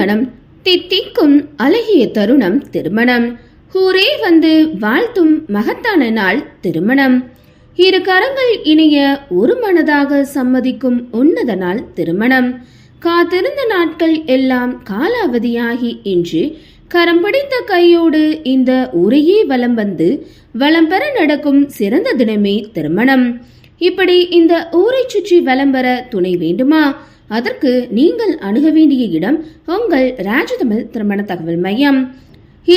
திருமணம் தித்திக்கும் அழகிய தருணம் திருமணம். ஊரே வந்து வாழ்த்தும் மகத்தான நாள் திருமணம். இரு கரங்கள் இணைய ஒரு மனதாக சம்மதிக்கும் உன்னத நாள் திருமணம். காத்திருந்த நாட்கள் எல்லாம் காலாவதியாகி இன்று கரம் பிடித்த கையோடு இந்த ஊரையே வலம் வந்து வலம் பெற நடக்கும் சிறந்த தினமே திருமணம். இப்படி இந்த ஊரை சுற்றி வலம் வர துணை வேண்டுமா? அதற்கு நீங்கள் அணுக வேண்டிய இடம் உங்கள் ராஜதமிழ் திருமண தகவல் மையம்.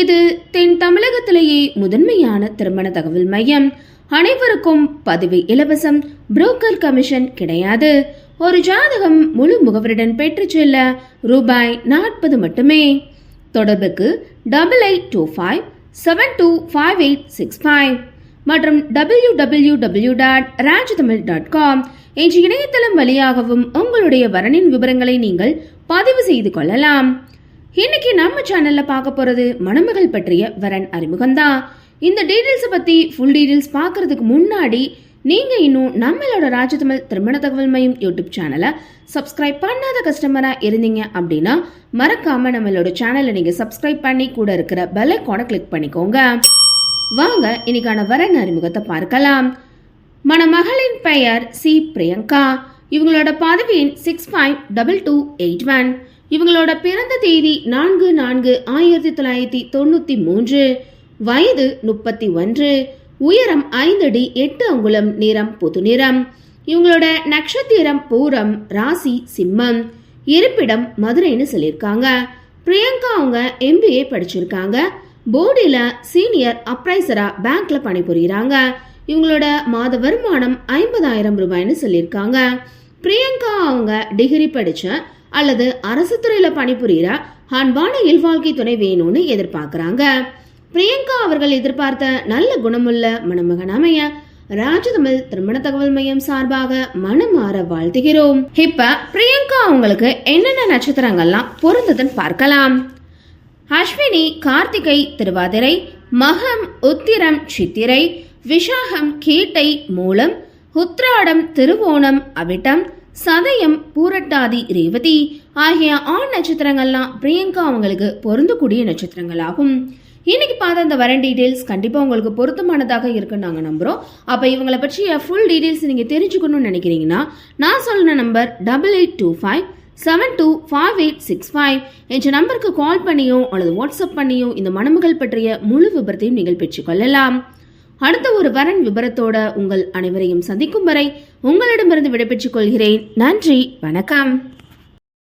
இது தென் தமிழகத்திலேயே முதன்மையான திருமண தகவல் மையம். அனைவருக்கும் பதவி இலவசம். புரோக்கர் கமிஷன் கிடையாது. ஒரு ஜாதகம் முழு முகவருடன் பெற்று செல்ல ரூபாய் நாற்பது மட்டுமே. தொடர்புக்கு double eight two five seven two five eight six five மற்றும் W W W dot Rajatamil dot com என்ற இணையதளம் வழியாகவும் உங்களுடைய வரனின் விவரங்களை நீங்கள் பதிவு செய்து கொள்ளலாம். இன்னைக்கு நம்ம சேனல்ல பார்க்க போறது மணமகள் பற்றிய வரன் அறிமுகம்தான் இந்த டீடைல்ஸை பத்தி ஃபுல் டீடைல்ஸ் பார்க்கறதுக்கு முன்னாடி நீங்க இன்னும் நம்மளோட ராஜதமிழ் திருமண தகவல் மையம் யூடியூப் சேனலை சப்ஸ்கிரைப் பண்ணாத கஸ்டமரா இருந்தீங்க அப்படின்னா மறக்காம நம்மளோட சேனலை நீங்க சப்ஸ்கிரைப் பண்ணி கூட இருக்கிற பெல் ஐக்கானை கிளிக் பண்ணிக்கோங்க. வாங்க இன்னைக்கான வரன் அறிமுகத்தை பார்க்கலாம். மணமகளின் பெயர் சி. பிரியங்கா. இவங்களோட பதவியின் six five double two eight one இவங்களோட பிறந்த தேதி நான்கு நான்கு ஆயிரத்தி தொள்ளாயிரத்தி தொண்ணூற்றி மூன்று. வயது முப்பத்தி ஒன்று. உயரம் ஐந்து அடி எட்டு அங்குலம் நிறம் பொது நிறம். இவங்களோட நட்சத்திரம் பூரம் ராசி சிம்மம். இருப்பிடம் மதுரைன்னு சொல்லியிருக்காங்க. பிரியங்கா அவங்க எம்பிஏ படிச்சிருக்காங்க. போர்டில் சீனியர் அப்ரைசரா பேங்க்ல பணிபுரியுறாங்க. இவங்களோட மாத வருமானம் ஐம்பதாயிரம் ரூபாய்னு சொல்லியிருக்காங்க. பிரியங்கா அவங்க டிகிரி படிச்ச அல்லது அரசு துறையில பணிபுரியிற அன்பான இல்வாழ்க்கை துணை வேணும்னு எதிர்பார்க்குறாங்க. பிரியங்கா அவர்கள் எதிர்பார்த்த நல்ல குணமுள்ள மணமகன் அமைய ராஜதமிழ் திருமண தகவல் மையம் சார்பாக மனமாற வாழ்த்துகிறோம். இப்ப பிரியங்கா அவங்களுக்கு என்னென்ன நட்சத்திரங்கள்லாம் பொருந்ததுன்னு பார்க்கலாம். அஸ்வினி கார்த்திகை திருவாதிரை மகம் உத்திரம் சித்திரை விஷாகம் கீட்டை மூலம் உத்ராடம் திருவோணம் அவிட்டம் சதயம் பூரட்டாதி ரேவதி ஆகிய ஆண் நட்சத்திரங்கள்லாம் பிரியங்கா அவங்களுக்கு பொருந்தக்கூடிய நட்சத்திரங்களாகும். இன்னைக்கு பார்த்த அந்த வரன் டீடைல்ஸ் கண்டிப்பாக உங்களுக்கு பொருத்தமானதாக இருக்குன்னு நாங்கள் நம்புகிறோம் அப்போ இவங்களை பற்றிய ஃபுல் டீடைல்ஸ் நீங்கள் தெரிஞ்சுக்கணும்னு நினைக்கிறீங்கன்னா நான் சொல்லுன number double eight two five seven two five eight six five என்ற நம்பருக்கு கால் பண்ணியோ அல்லது வாட்ஸ்அப் பண்ணியோ இந்த மணமகள் பற்றிய முழு விபரத்தையும் நீங்கள் பெற்றுக்கொள்ளலாம் அடுத்த ஒரு வரன் விபரத்தோட உங்கள் அனைவரையும் சந்திக்கும் வரை உங்களிடமிருந்து விடைபெற்றுக் கொள்கிறேன். நன்றி வணக்கம்.